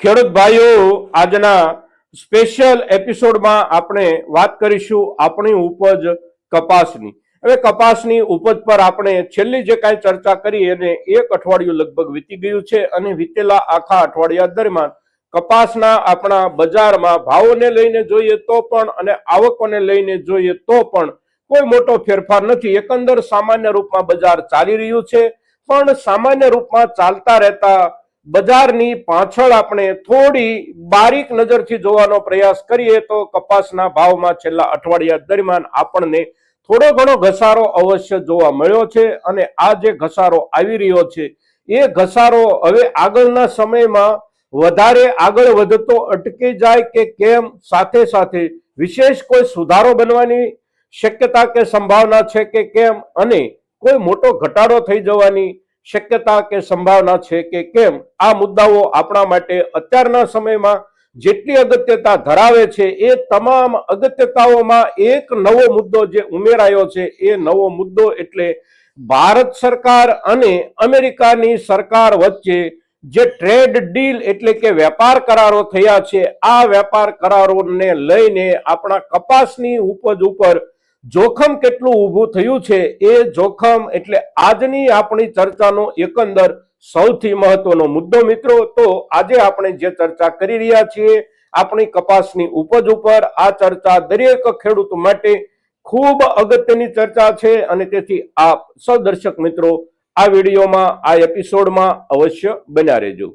ખેડૂત ભાઈઓ, આજના સ્પેશિયલ એપિસોડમાં આપણે વાત કરીશું આપણી ઉપજ કપાસની. હવે કપાસની ઉપજ પર આપણે છેલ્લી જે કાંઈ ચર્ચા કરી એને એક અઠવાડિયું લગભગ વીતી ગયું છે અને વીતેલા આખા અઠવાડિયા દરમિયાન કપાસના આપણા બજારમાં ભાવોને લઈને જોઈએ તો પણ અને આવકોને લઈને જોઈએ તો પણ કોઈ મોટો ફેરફાર નથી. એકંદર સામાન્ય રૂપમાં બજાર ચાલી રહ્યું છે, પણ સામાન્ય રૂપમાં ચાલતા રહેતા બજારની પાછળ આપણે થોડી બારીક નજરથી જોવાનો પ્રયાસ કરીએ તો કપાસના ભાવમાં છેલ્લા અઠવાડિયા દરમિયાન આપણને થોડો ઘણો ઘસારો અવશ્ય જોવા મળ્યો છે અને આ જે ઘસારો આવી રહ્યો છે, એ ઘસારો હવે આગળના સમયમાં વધારે આગળ વધતો અટકી જાય કે કેમ? સાથે સાથે વિશેષ કોઈ સુધારો બનવાની શક્યતા કે સંભાવના છે કે કેમ? અને કોઈ મોટો ઘટાડો થઈ જવાની શક્યતા કે સંભાવના છે કે કેમ? આ મુદ્દાઓ આપણા માટે અત્યારના સમયમાં જેટલી અગત્યતા ધરાવે છે, એ તમામ અગત્યતાઓમાં એક નવો મુદ્દો જે ઉમેરાયો છે, એ નવો મુદ્દો એટલે ભારત સરકાર અને અમેરિકાની સરકાર વચ્ચે જે ટ્રેડ ડીલ એટલે કે વેપાર કરારો થયા છે, આ વેપાર કરારોને લઈને આપણા કપાસની ઉપજ ઉપર જોખમ કેટલું ઊભું થયું છે એ જોખમ એટલે આજની આપણી ચર્ચાનો એકંદર સૌથી મહત્વનો મુદ્દો મિત્રો. તો આજે આપણે જે ચર્ચા કરી રહ્યા છીએ આપણી કપાસની ઉપજ ઉપર, આ ચર્ચા દરેક ખેડૂત માટે ખૂબ અગત્યની ચર્ચા છે અને તેથી આપ સૌ દર્શક મિત્રો, આ વિડીયોમાં, આ એપિસોડમાં અવશ્ય બન્યા રહેજો.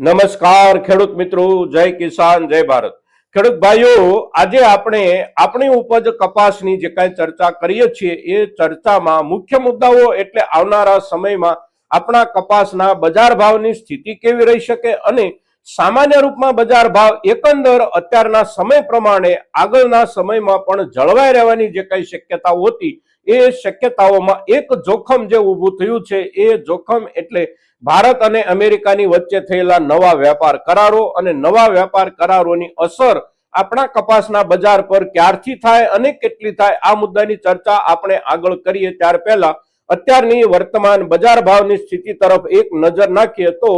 નમસ્કાર ખેડૂત મિત્રો, જય કિસાન, જય ભારત. ખેડૂત ભાઈઓ, આજે આપણે આપણી ઉપજ કપાસની જે કાંઈ ચર્ચા કરીએ છીએ, એ ચર્ચામાં મુખ્ય મુદ્દાઓ એટલે આવનારા સમયમાં આપણા કપાસના બજાર ભાવની સ્થિતિ કેવી રહી શકે અને સામાન્ય રૂપમાં બજાર ભાવ એકંદર અત્યારના સમય પ્રમાણે આગળના સમયમાં પણ જળવાઈ રહેવાની જે કઈ શક્યતાઓ હતી, એ શક્યતાઓમાં એક જોખમ જે ઊભું થયું છે, એ જોખમ એટલે ભારત અને અમેરિકાની વચ્ચે થયેલા નવા વેપાર કરારો અને નવા વેપાર કરારોની અસર આપણા કપાસના બજાર પર ક્યારથી થાય અને કેટલી થાય આ મુદ્દાની ચર્ચા આપણે આગળ કરીએ ત્યાર પહેલા. અત્યારની વર્તમાન બજાર ભાવની સ્થિતિ તરફ એક નજર નાખીએ તો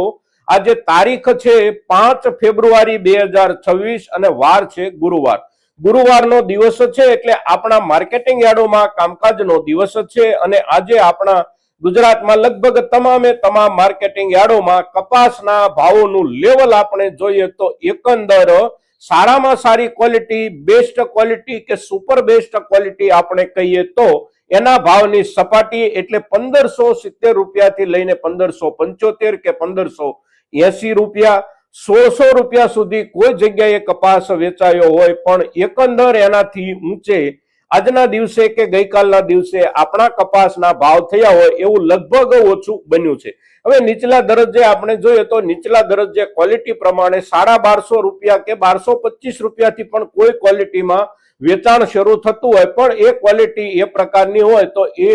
આજે તારીખ છે પાંચ ફેબ્રુઆરી બે હજાર છવ્વીસ અને વાર છે ગુરુવાર. ગુરુવારનો દિવસ છે એટલે આપણા માર્કેટિંગ યાર્ડોમાં કામકાજનો દિવસ છે અને આજે આપણા ગુજરાતમાં લગભગ તમામે તમામ માર્કેટિંગ યાર્ડોમાં કપાસના ભાવોનું લેવલ આપણે જોઈએ તો એકંદર સારામાં સારી ક્વોલિટી, બેસ્ટ ક્વોલિટી કે સુપર બેસ્ટ ક્વોલિટી આપણે કહીએ તો એના ભાવની સપાટી એટલે પંદરસો સિત્તેર રૂપિયાથી લઈને પંદરસો પંચોતેર કે પંદરસો એસી રૂપિયા, સોળસો રૂપિયા સુધી કોઈ જગ્યાએ કપાસ વેચાયો હોય, પણ એકંદર એનાથી ઊંચે આજના દિવસે કે ગઈકાલના દિવસે આપણા કપાસના ભાવ થયા હોય એવું લગભગ ઓછું બન્યું છે. હવે નીચલા દરજ્જે આપણે જોઈએ તો નીચલા દરજ્જે ક્વોલિટી પ્રમાણે સાડા બારસો રૂપિયા કે બારસો પચીસ રૂપિયાથી પણ કોઈ ક્વોલિટીમાં વેચાણ શરૂ થતું હોય, પણ એ ક્વોલિટી એ પ્રકારની હોય તો એ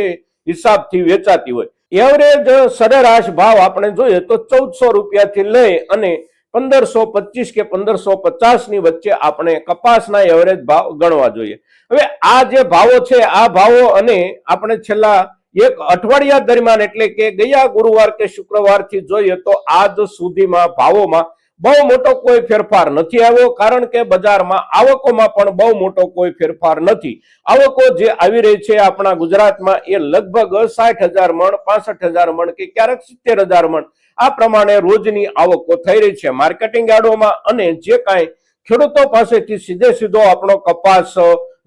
હિસાબથી વેચાતી હોય. એવરેજ સરેરાશ ભાવ આપણે જોઈએ તો ચૌદસો રૂપિયાથી લઈ અને પંદરસો પચીસ કે પંદરસો પચાસની વચ્ચે આપણે કપાસના એવરેજ ભાવ ગણવા જોઈએ. હવે આ જે ભાવો છે, આ ભાવો અને આપણે છેલ્લા એક અઠવાડિયા દરમિયાન એટલે કે ગયા ગુરુવાર કે શુક્રવારથી જોઈએ તો આજ સુધીમાં ભાવોમાં બહુ મોટો કોઈ ફેરફાર નથી આવ્યો, કારણ કે બજારમાં આવકોમાં પણ બહુ મોટો કોઈ ફેરફાર નથી. આવકો જે આવી રહી છે આપણા ગુજરાતમાં એ લગભગ સાઠ હજાર મણ, પાસઠ હજાર મણ કે ક્યારેક સિત્તેર હજાર મણ. આ પ્રમાણે રોજની આવકો થઈ રહી છે માર્કેટિંગ યાર્ડોમાં અને જે કાંઈ ખેડૂતો પાસેથી સીધે સીધો આપણો કપાસ,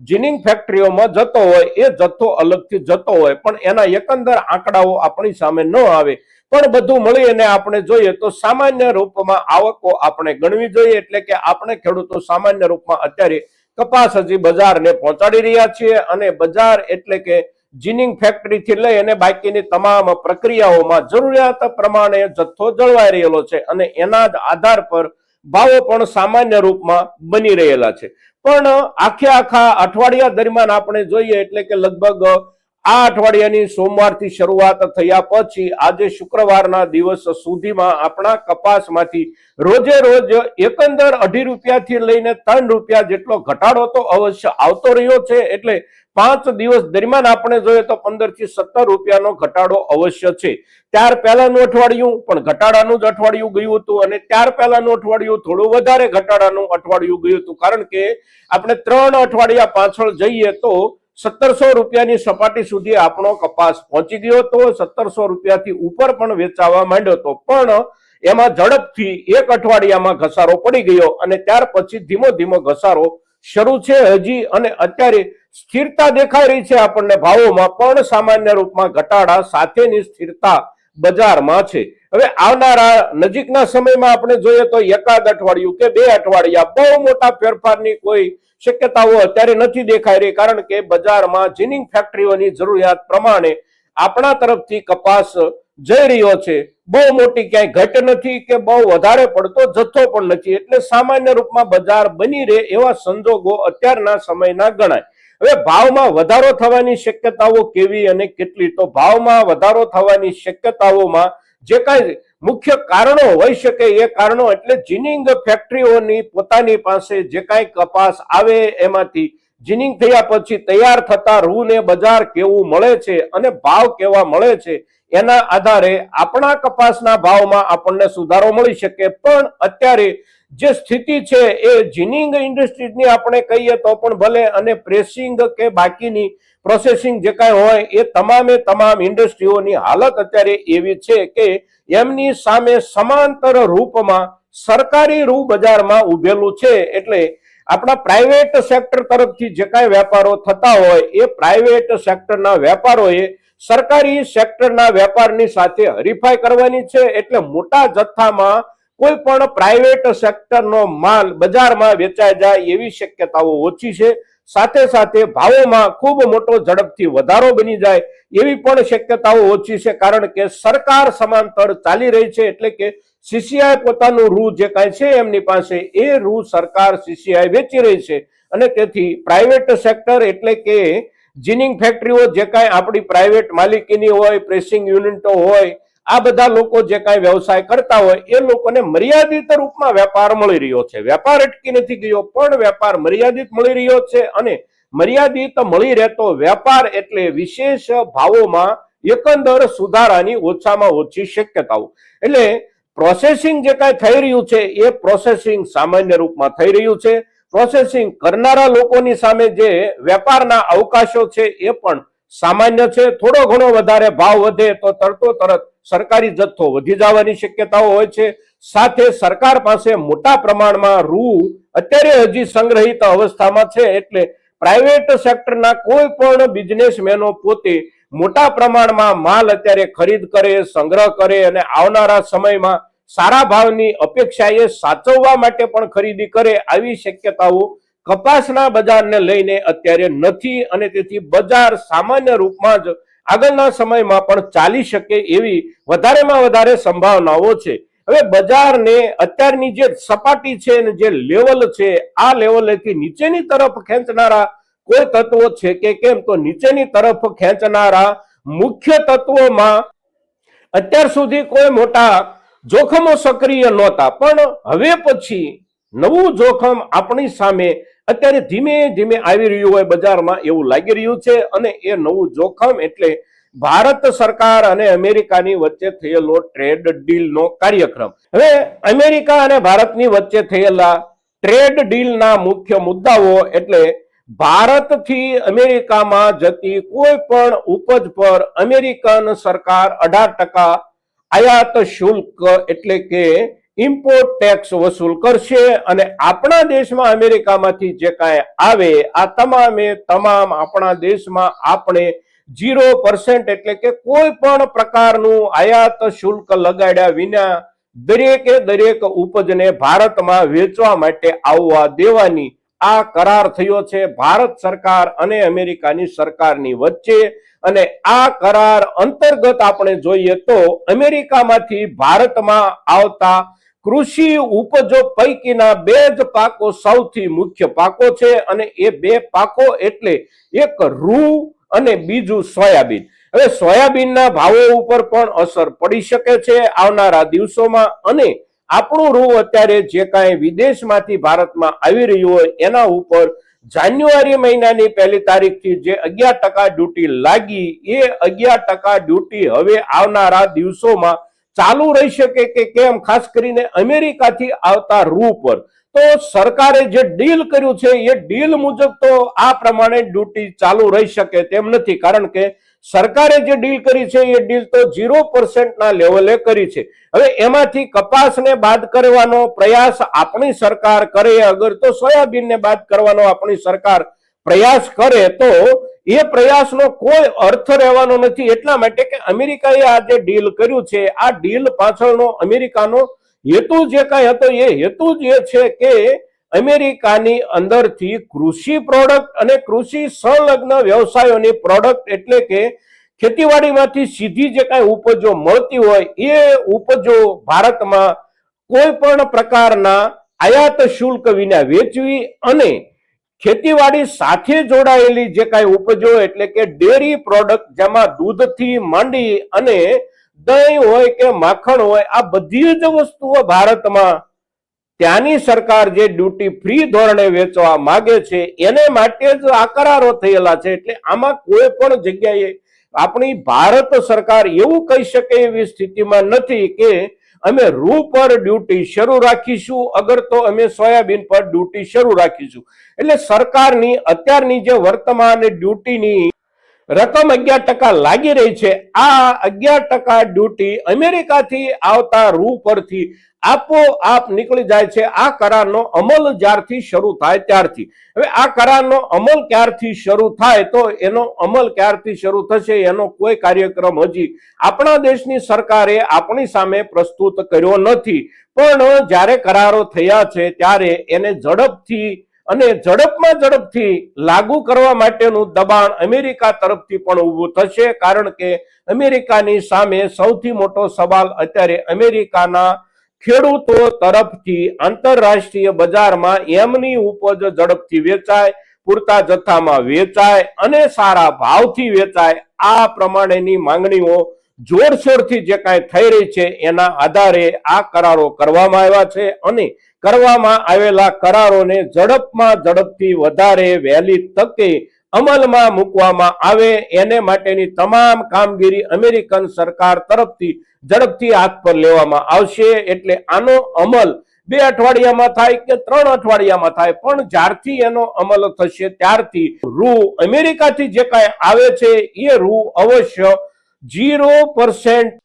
જીનિંગ ફેક્ટરીઓમાં જતો હોય, એ જથ્થો અલગથી જતો હોય, પણ એના એકંદર આંકડાઓ આપણી સામે ન આવે. પણ બધું મળી અને આપણે જોઈએ તો સામાન્ય રૂપમાં આવકો આપણે ગણવી જોઈએ એટલે કે આપણે ખેડૂતો સામાન્ય રૂપમાં અત્યારે કપાસ હજી બજારને પહોંચાડી રહ્યા છીએ અને બજાર એટલે કે જીનિંગ ફેક્ટરીથી લઈ અને બાકીની તમામ પ્રક્રિયાઓમાં જરૂરિયાત પ્રમાણે જથ્થો જળવાઈ રહેલો છે અને એના જ આધાર પર ભાવો પણ સામાન્ય રૂપમાં બની રહેલા છે. પણ આખે આખા અઠવાડિયા દરમિયાન આપણે જોઈએ એટલે કે લગભગ આ અઠવાડિયાની સોમવારથી શરૂઆત થયા પછી આજે શુક્રવારના દિવસ સુધીમાં આપણા કપાસમાંથી રોજે રોજ એકંદર અઢી રૂપિયાથી લઈને ત્રણ રૂપિયા જેટલો ઘટાડો તો અવશ્ય આવતો રહ્યો છે. એટલે પાંચ દિવસ દરમિયાન આપણે જોઈએ તો પંદરથી સત્તર રૂપિયાનો ઘટાડો અવશ્ય છે. ત્યાર પહેલાનું અઠવાડિયું પણ ઘટાડાનું જ અઠવાડિયું ગયું હતું અને ત્યાર પહેલાનું અઠવાડિયું થોડું વધારે ઘટાડાનું અઠવાડિયું ગયું હતું. કારણ કે આપણે ત્રણ અઠવાડિયા પાછળ જઈએ તો સત્તરસો રૂપિયાની સપાટી સુધી આપણો કપાસ પહોંચી ગયો હતો. સત્તરસો રૂપિયાથી ઉપર પણ વેચાવા માંડ્યો હતો. પણ એમાં ઝડપથી એક અઠવાડિયામાં ઘસારો પડી ગયો અને ત્યાર પછી ધીમો ધીમો ઘસારો શરૂ છે હજી અને અત્યારે સ્થિરતા દેખાઈ રહી છે આપણને ભાવોમાં, પણ સામાન્ય રૂપમાં ઘટાડા સાથેની સ્થિરતા બજારમાં છે. હવે આવનારા નજીકના સમયમાં આપણે જોઈએ તો એકાદ અઠવાડિયું કે બે અઠવાડિયા બહુ મોટા ફેરફારની કોઈ શક્યતાઓ અત્યારે નથી દેખાઈ રહી, કારણ કે બજારમાં જીનિંગ ફેક્ટરીઓની જરૂરિયાત પ્રમાણે આપણા તરફથી કપાસ જઈ રહ્યો છે. બહુ મોટી ક્યાંય ઘટ નથી કે બહુ વધારે પડતો જથ્થો પણ નથી. એટલે સામાન્ય રૂપમાં બજાર બની રહે એવા સંજોગો અત્યારના સમયના ગણાય. હવે ભાવમાં વધારો થવાની શક્યતાઓ કેવી અને કેટલી? તો ભાવમાં વધારો થવાની શક્યતાઓમાં જે કાંઈ મુખ્ય કારણો હોઈ શકે એ કારણો એટલે જીનિંગ ફેક્ટરીઓની પોતાની પાસે જે કાંઈ કપાસ આવે એમાંથી જીનિંગ થયા પછી તૈયાર થતા રૂને બજાર કેવું મળે છે અને ભાવ કેવા મળે છે એના આધારે આપણા કપાસના ભાવમાં આપણને સુધારો મળી શકે. પણ અત્યારે જે સ્થિતિ છે એ જીનિંગ ઇન્ડસ્ટ્રીઝની આપણે કહીએ તો પણ ભલે અને પ્રેસિંગ કે બાકીની પ્રોસેસિંગ જે કાંઈ હોય એ તમામે તમામ ઇન્ડસ્ટ્રીઓની હાલત અત્યારે એવી છે કે એમની સામે સમાંતર રૂપમાં સરકારી રૂ બજારમાં ઉભેલું છે. એટલે આપણા પ્રાઇવેટ સેક્ટર તરફથી જે કાંઈ વેપારો થતા હોય એ પ્રાઇવેટ સેક્ટરના વેપારોએ સરકારી સેક્ટરના વેપારની સાથે હરીફાઈ કરવાની છે. એટલે મોટા જથ્થામાં કોઈ પણ પ્રાઇવેટ સેક્ટરનો માલ બજારમાં વેચાઈ જાય એવી શક્યતાઓ ઓછી છે. સાથે સાથે ભાવોમાં ખૂબ મોટો ઝડપથી વધારો બની જાય એવી પણ શક્યતાઓ ઓછી છે, કારણ કે સરકાર સમાંતર ચાલી રહી છે એટલે કે સીસીઆઈ પોતાનું રૂ જે કાંઈ છે એમની પાસે એ રૂ સરકાર સીસીઆઈ વેચી રહી છે. અને તેથી પ્રાઇવેટ સેક્ટર એટલે કે જીનિંગ ફેક્ટરીઓ જે કાંઈ આપણી પ્રાઇવેટ માલિકીની હોય પ્રેસિંગ યુનિટો હોય આ બધા લોકો જે કાંઈ વ્યવસાય કરતા હોય, એ લોકોને મર્યાદિત રૂપમાં વેપાર મળી રહ્યો છે. વેપાર અટકી નથી ગયો, પણ વેપાર મર્યાદિત મળી રહ્યો છે અને મર્યાદિત મળી રહેતો વેપાર એટલે વિશેષ ભાવોમાં એકંદર સુધારાની ઓછામાં ઓછી શક્યતાઓ. એટલે પ્રોસેસિંગ જે કાંઈ થઈ રહ્યું છે, એ પ્રોસેસિંગ સામાન્ય રૂપમાં થઈ રહ્યું છે. પ્રોસેસિંગ કરનારા લોકોની સામે જે વેપારના અવકાશો છે, એ પણ સામાન્ય છે. થોડો ઘણો વધારે ભાવ વધે તો તરતો તરત સરકારી જથ્થો વધી જવાની શક્યતાઓ હોય છે. સાથે સરકાર પાસે મોટા પ્રમાણમાં રૂ અત્યારે હજી સંગ્રહિત અવસ્થામાં છે એટલે પ્રાઇવેટ સેક્ટરના કોઈ પણ બિઝનેસમેનો પોતે મોટા પ્રમાણમાં માલ અત્યારે ખરીદ કરે, સંગ્રહ કરે અને આવનારા સમયમાં સારા ભાવની અપેક્ષાએ સાચવવા માટે પણ ખરીદી કરે આવી શક્યતાઓ કપાસના બજારને લઈને અત્યારે નથી અને તેથી બજાર સામાન્ય રૂપમાં જ આગળના સમયમાં પણ ચાલી શકે એવી વધારેમાં વધારે સંભાવનાઓ છે. હવે બજારને અત્યારની જે સપાટી છે અને જે લેવલ છે, આ લેવલેથી નીચેની તરફ ખેંચનારા કોઈ તત્વો છે કે કેમ? તો નીચેની તરફ ખેંચનારા મુખ્ય તત્વોમાં અત્યાર સુધી કોઈ મોટા જોખમો સક્રિય નહોતા. પણ હવે પછી નવું જોખમ આપણી સામે અત્યારે ધીમે ધીમે આવી રહ્યું હોય બજારમાં એવું લાગી રહ્યું છે અને એ નવું જોખમ એટલે ભારત સરકાર અને અમેરિકાની વચ્ચે થયેલો ટ્રેડ ડીલનો કાર્યક્રમ. હવે અમેરિકા અને ભારતની વચ્ચે થયેલા ટ્રેડ ડીલના મુખ્ય મુદ્દાઓ એટલે ભારતથી અમેરિકામાં જતી કોઈ પણ ઉપજ પર અમેરિકન સરકાર અઢાર ટકા આયાત શુલ્ક એટલે કે ઇમ્પોર્ટ ટેક્સ વસૂલ કરશે અને આપણા દેશમાં અમેરિકામાંથી જે કાંઈ આવે, આ તમામે તમામ આપણા દેશમાં આપણે જીરો પર્સન્ટ એટલે કે કોઈ પણ પ્રકારનું આયાત શુલ્ક લગાડ્યા વિના દરેકે દરેક ઉપજને ભારતમાં વેચવા માટે આવવા દેવાની આ કરાર થયો છે. ભારત સરકાર અને અમેરિકાની સરકારની વચ્ચે અને આ કરાર અંતર્ગત આપણે જોઈએ તો અમેરિકામાંથી ભારતમાં આવતા કૃષિ ઉપજો પૈકીના બે જ પાકો સૌથી મુખ્ય પાકો છે અને એ બે પાકો એટલે એક રૂ અને બીજું સોયાબીન. હવે સોયાબીનના ભાવો ઉપર પણ અસર પડી શકે છે આવનારા દિવસોમાં અને આપણું રૂ અત્યારે જે કાંઈ વિદેશમાંથી ભારતમાં આવી રહ્યું હોય એના ઉપર જાન્યુઆરી મહિનાની પહેલી તારીખથી જે અગિયાર ટકા ડ્યુટી લાગી એ અગિયાર ટકા ડ્યુટી હવે આવનારા દિવસોમાં ચાલુ રહી શકે કે કેમ? ખાસ કરીને અમેરિકાથી આવતા રૂ પર. તો સરકારે જે ડીલ કર્યું છે, એ ડીલ મુજબ તો આ પ્રમાણે ડ્યુટી ચાલુ રહી શકે તેમ નથી. કારણ કે સરકારે જે ડીલ કરી છે, એ ડીલ તો ઝીરો પર્સન્ટના લેવલે કરી છે. હવે એમાંથી કપાસને બાદ કરવાનો પ્રયાસ આપણી સરકાર કરે, અગર તો સોયાબીનને બાદ કરવાનો આપણી સરકાર પ્રયાસ કરે, તો એ પ્રયાસનો કોઈ અર્થ રહેવાનો નથી. એટલા માટે કે અમેરિકાએ આ જે ડીલ કર્યું છે, આ ડીલ પાછળનો અમેરિકાનો હેતુ જે કાંઈ હતો એ હેતુ જ એ છે કે અમેરિકાની અંદરથી કૃષિ પ્રોડક્ટ અને કૃષિ સંલગ્ન વ્યવસાયોની પ્રોડક્ટ એટલે કે ખેતીવાડીમાંથી સીધી જે કાંઈ ઉપજો મળતી હોય, એ ઉપજો ભારતમાં કોઈ પણ પ્રકારના આયાત શુલ્ક વિના વેચવી અને ખેતીવાડી સાથે જોડાયેલી જે કાંઈ ઉપજો એટલે કે ડેરી પ્રોડક્ટ જેમાં દૂધથી માંડી અને દહીં હોય કે માખણ હોય, આ બધી જ વસ્તુઓ ભારતમાં ત્યાંની સરકાર જે ડ્યુટી ફ્રી ધોરણે વેચવા માંગે છે, એને માટે જ આ કરારો થયેલા છે. એટલે આમાં કોઈ પણ જગ્યાએ આપણી ભારત સરકાર એવું કહી શકે એવી સ્થિતિમાં નથી કે અમે રૂ પર ડ્યુટી શરૂ રાખીશું, અગર તો અમે સોયાબીન પર ડ્યુટી શરૂ રાખીશું. એટલે સરકારની, અત્યારની જે વર્તમાન ડ્યુટીની રકમ અગિયાર ટકા લાગી રહી છે. આ અગિયાર ટકા ડ્યુટી અમેરિકાથી આવતા રૂ પરથી આપોઆપ નીકળી જાય છે. આ કરારનો અમલ જ્યારથી શરૂ થાય ત્યારથી. હવે આ કરારનો અમલ ક્યારથી શરૂ થાય તો એનો અમલ ક્યારથી શરૂ થશે એનો કોઈ કાર્યક્રમ હજી આપણા દેશની સરકારે આપણી સામે પ્રસ્તુત કર્યો નથી. પણ જ્યારે કરારો થયા છે ત્યારે એને ઝડપથી અને ઝડપમાં ઝડપથી લાગુ કરવા માટેનું દબાણ અમેરિકા તરફથી પણ ઊભું થશે, કારણ કે અમેરિકાની સામે સૌથી મોટો સવાલ અત્યારે અમેરિકાના ખેડૂતો તરફથી આંતરરાષ્ટ્રીય બજારમાં એમની ઉપજ ઝડપથી વેચાય, પૂરતા જથ્થામાં વેચાય અને સારા ભાવથી વેચાય. આ પ્રમાણેની માંગણીઓ જોરશોરથી જે કાંઈ થઈ રહી છે એના આધારે આ કરારો કરવામાં આવ્યા છે અને કરવામાં આવેલા કરારોને ઝડપમાં ઝડપથી વધારે વહેલી તકે અમલમાં મૂકવામાં આવે એને માટેની તમામ કામગીરી અમેરિકન સરકાર તરફથી ઝડપથી હાથ પર લેવામાં આવશે. એટલે આનો અમલ બે અઠવાડિયામાં થાય કે ત્રણ અઠવાડિયામાં થાય, પણ જ્યારથી એનો અમલ થશે ત્યારથી રૂ અમેરિકાથી જે કાંઈ આવે છે એ રૂ અવશ્ય ઝીરો પર્સન્ટ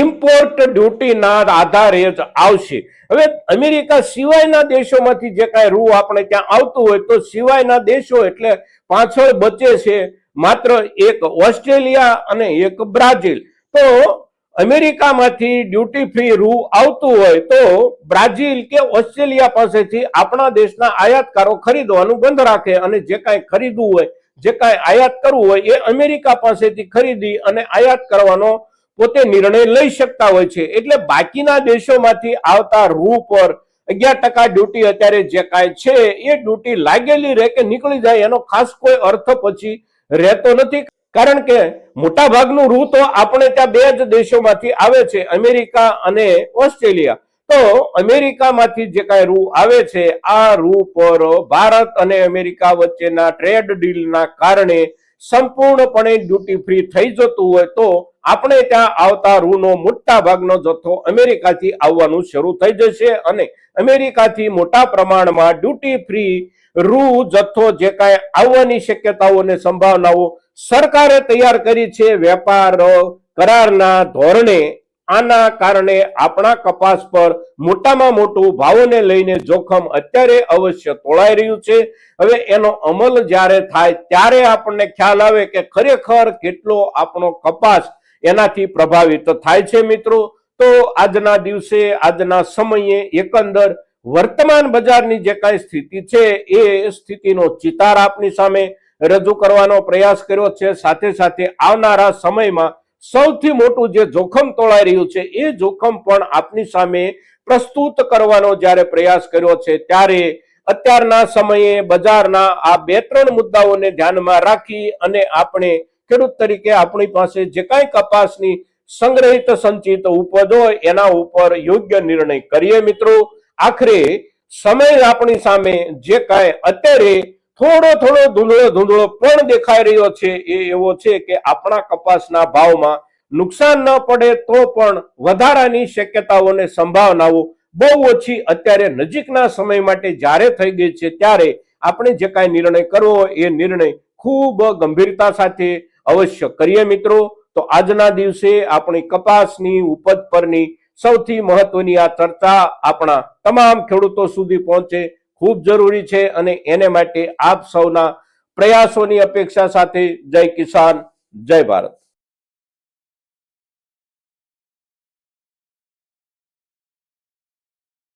ઇમ્પોર્ટ ડ્યુટીના આધારે જ આવશે. હવે અમેરિકા સિવાયના દેશોમાંથી જે કાંઈ રૂ આપણે ત્યાં આવતું હોય તો સિવાયના દેશો એટલે પાછળ બચે છે માત્ર એક ઓસ્ટ્રેલિયા અને એક બ્રાઝિલ. તો અમેરિકામાંથી ડ્યુટી ફ્રી રૂ આવતું હોય તો બ્રાઝિલ કે ઓસ્ટ્રેલિયા પાસેથી આપણા દેશના આયાતકારો ખરીદવાનું બંધ રાખે અને જે કાંઈ ખરીદવું હોય, જે કાંઈ આયાત કરવું હોય એ અમેરિકા પાસેથી ખરીદી અને આયાત કરવાનો પોતે નિર્ણય લઈ શકતા હોય છે. એટલે બાકીના દેશોમાંથી આવતા રૂ પર અગિયાર ટકા ડ્યુટી અત્યારે જે કાંઈ છે, એ ડ્યુટી લાગેલી રહે કે નીકળી જાય એનો ખાસ કોઈ અર્થ પછી રહેતો નથી. કારણ કે મોટા ભાગનું રૂ તો આપણે ત્યાં બે જ દેશોમાંથી આવે છે, અમેરિકા અને ઓસ્ટ્રેલિયા. તો અમેરિકામાંથી જે કાંઈ રૂ આવે છે, આ રૂ પર ભારત અને અમેરિકા વચ્ચેના ટ્રેડ ડીલના કારણે સંપૂર્ણપણે ડ્યુટી ફ્રી થઈ જતું હોય તો આપણે ત્યાં આવતા રૂનો મોટા ભાગનો જથ્થો અમેરિકાથી આવવાનું શરૂ થઈ જશે અને અમેરિકાથી મોટા પ્રમાણમાં ડ્યુટી ફ્રી રૂ જથ્થો જે કાંઈ આવવાની શક્યતાઓ અને સંભાવનાઓ સરકારે તૈયાર કરી છે વેપાર કરારના ધોરણે આના કારણે આપણા કપાસ પર મોટામાં મોટું ભાવોને લઈને જોખમ અત્યારે અવશ્ય તોળાઈ રહ્યું છે. હવે એનો અમલ જ્યારે થાય ત્યારે આપણને ખ્યાલ આવે કે ખરેખર કેટલો આપણો કપાસ એનાથી પ્રભાવિત થાય છે મિત્રો. તો આજના દિવસે, આજના સમયે એકંદર વર્તમાન બજારની જે કાંઈ સ્થિતિ છે એ સ્થિતિનો ચિતાર આપની સામે રજૂ કરવાનો પ્રયાસ કર્યો છે. સાથે સાથે આવનારા સમયમાં સૌથી મોટું જે જોખમ તોળાઈ રહ્યું છે, એ જોખમ પણ આપની સામે પ્રસ્તુત કરવાનો જ્યારે પ્રયાસ કર્યો છે, ત્યારે અત્યારના સમયે બજારના આ બે ત્રણ મુદ્દાઓને ધ્યાનમાં રાખી અને આપણે ખેડૂત તરીકે આપણી પાસે જે કાંઈ કપાસની સંગ્રહિત સંચિત ઉપજ હોય, એના ઉપર યોગ્ય નિર્ણય કરીએ મિત્રો. આખરે સમય આપણી સામે જે કાંઈ અત્યારે થોડો થોડો, ધૂંધળો ધૂંધળો પણ દેખાઈ રહ્યો છે. એ એવો છે કે આપણા કપાસના ભાવમાં નુકસાન ન પડે તો પણ વધારાની શક્યતાઓને સંભાવનાઓ બહુ ઓછી અત્યારે નજીકના સમય માટે જ્યારે થઈ ગઈ છે ત્યારે આપણે જે કાંઈ નિર્ણય કરવો એ નિર્ણય ખૂબ ગંભીરતા સાથે અવશ્ય કરીએ મિત્રો. તો આજના દિવસે આપણી કપાસની ઉપજ પરની સૌથી મહત્વની આ ચર્ચા આપણા તમામ ખેડૂતો સુધી પહોંચે. ખૂબ જરૂરી છે અને એને માટે આપ સૌના પ્રયાસોની અપેક્ષા સાથે જય કિસાન, જય ભારત.